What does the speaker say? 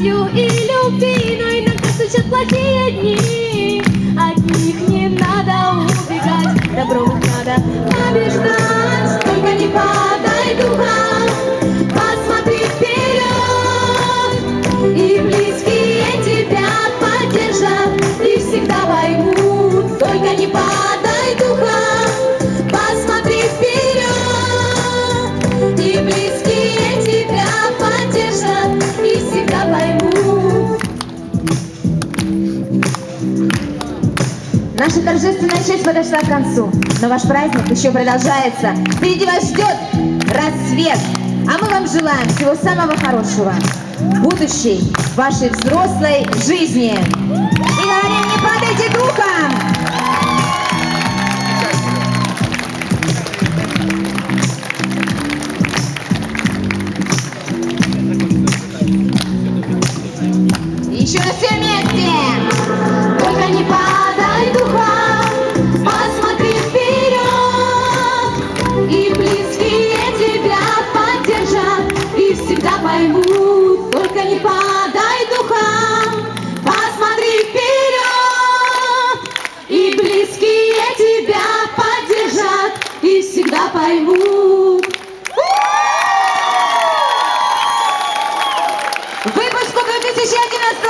рады счастью и любви Но иногда стучат плохие дни Наша торжественная часть подошла к концу, но ваш праздник еще продолжается. Впереди вас ждет рассвет, а мы вам желаем всего самого хорошего будущей вашей взрослой жизни. И говорим, не падайте духом! Еще раз все вместе! Только не падай и близкие тебя поддержат, и всегда поймут. Только не падай духом, посмотри вперед, и близкие тебя поддержат, и всегда поймут. Выпуску 2011 года! Ура! Трехкратно